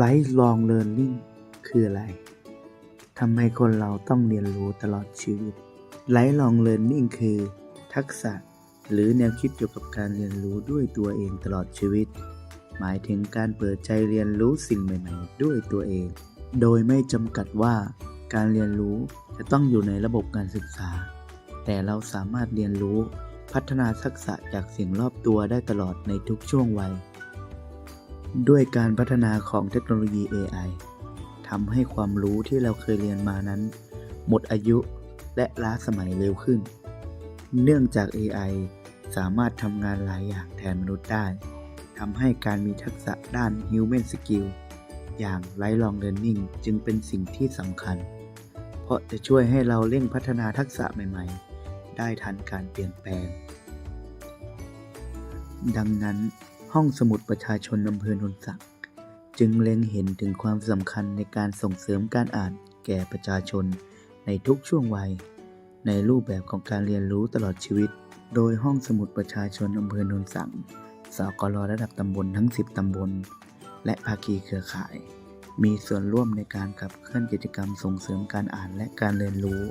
Lifelong Learning คืออะไร ทำไมคนเราต้องเรียนรู้ตลอดชีวิต Lifelong Learning คือ ทักษะ หรือแนวคิดเกี่ยวกับการเรียนรู้ด้วยตัวเองตลอดชีวิต หมายถึงการเปิดใจเรียนรู้สิ่งใหม่ ๆ ด้วยตัวเอง โดยไม่จำกัดว่าการเรียนรู้จะต้องอยู่ในระบบการศึกษา แต่เราสามารถเรียนรู้พัฒนาทักษะจากสิ่งรอบตัวได้ตลอดในทุกช่วงวัย ด้วยการพัฒนาของเทคโนโลยี AI ทำให้ความรู้ที่เราเคยเรียนมานั้น หมดอายุและล้าสมัยเร็วขึ้น เนื่องจาก AI สามารถทำงานหลายอย่างแทนมนุษย์ได้ทำให้การมีทักษะด้าน Human Skill อย่าง Lifelong Learning จึงเป็นสิ่งที่สำคัญ เพราะจะช่วยให้เราเร่งพัฒนาทักษะใหม่ ๆ ได้ทันการเปลี่ยนแปลง ดังนั้น ห้องสมุดประชาชนอำเภอนนสักจึงเล็งเห็นถึงความสำคัญในการส่งเสริมการอ่านแก่ประชาชนในทุกช่วงวัย ในรูปแบบของการเรียนรู้ตลอดชีวิต โดยห้องสมุดประชาชนอำเภอนนสังสกลระดับตำบลทั้ง 10 ตำบล และภาคีเครือข่าย มีส่วนร่วมในการขับเคลื่อนกิจกรรมส่งเสริมการอ่านและการเรียนรู้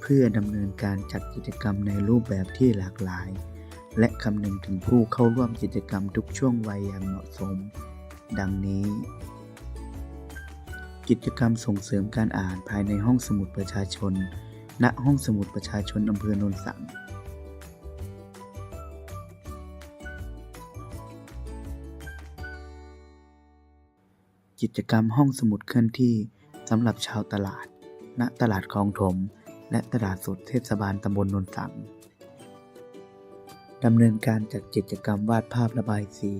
เพื่อดำเนินการจัดกิจกรรมในรูปแบบที่หลากหลาย และคำนึงถึงผู้เข้าร่วมกิจกรรมทุกช่วงวัยอย่างเหมาะสม ดังนี้ กิจกรรมส่งเสริมการอ่านภายในห้องสมุดประชาชน ณ ห้องสมุดประชาชนอำเภอโนนสังกิจกรรมห้องสมุดเคลื่อนที่สำหรับชาวตลาด ณ ตลาดคลองถม และตลาดสดเทศบาลตำบลโนนสัง ดำเนินการจัดกิจกรรมวาดภาพระบายสี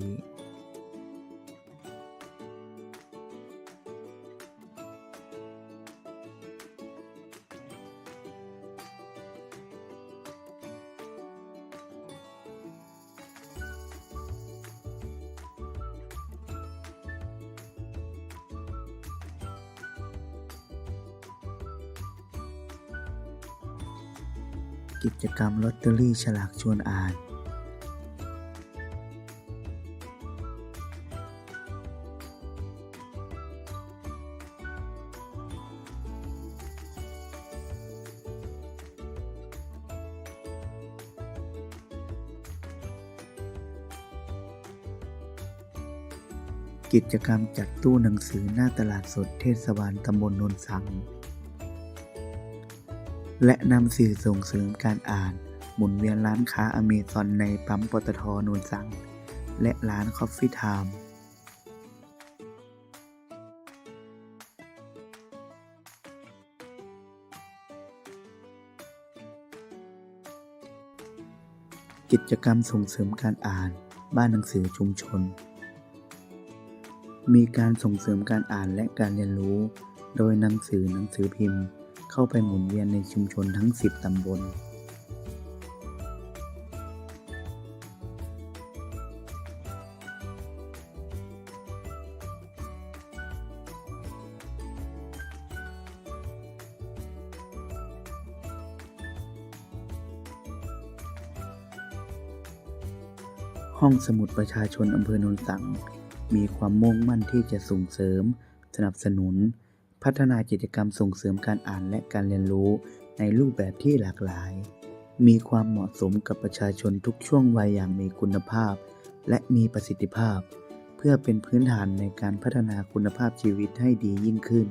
กิจกรรมลอตเตอรี่ฉลากชวนอ่าน กิจกรรมจัดตู้หนังสือหน้าตลาดสดเทศบาลตำบลนนสัง และนำสื่อส่งเสริมการอ่าน หมุนเวียนร้านค้าอเมซอนในปั๊มปตทโนนสัง และร้านคอฟฟี่ไทม์กิจกรรมส่งเสริมการอ่าน บ้านหนังสือชุมชน มีการส่งเสริมการอ่านและการเรียนรู้ โดยนังสือหนังสือพิมพ์ เข้าไปหมุนเวียนในชุมชนทั้ง 10 ตำบล ห้องสมุดประชาชนอำเภอโนนสัง มีความมุ่งมั่นที่จะส่งเสริม สนับสนุน พัฒนากิจกรรมส่งเสริมการอ่านและการเรียนรู้ในรูปแบบที่หลากหลาย มีความเหมาะสมกับประชาชนทุกช่วงวัยอย่างมีคุณภาพ และมีประสิทธิภาพ เพื่อเป็นพื้นฐานในการพัฒนาคุณภาพชีวิตให้ดียิ่งขึ้น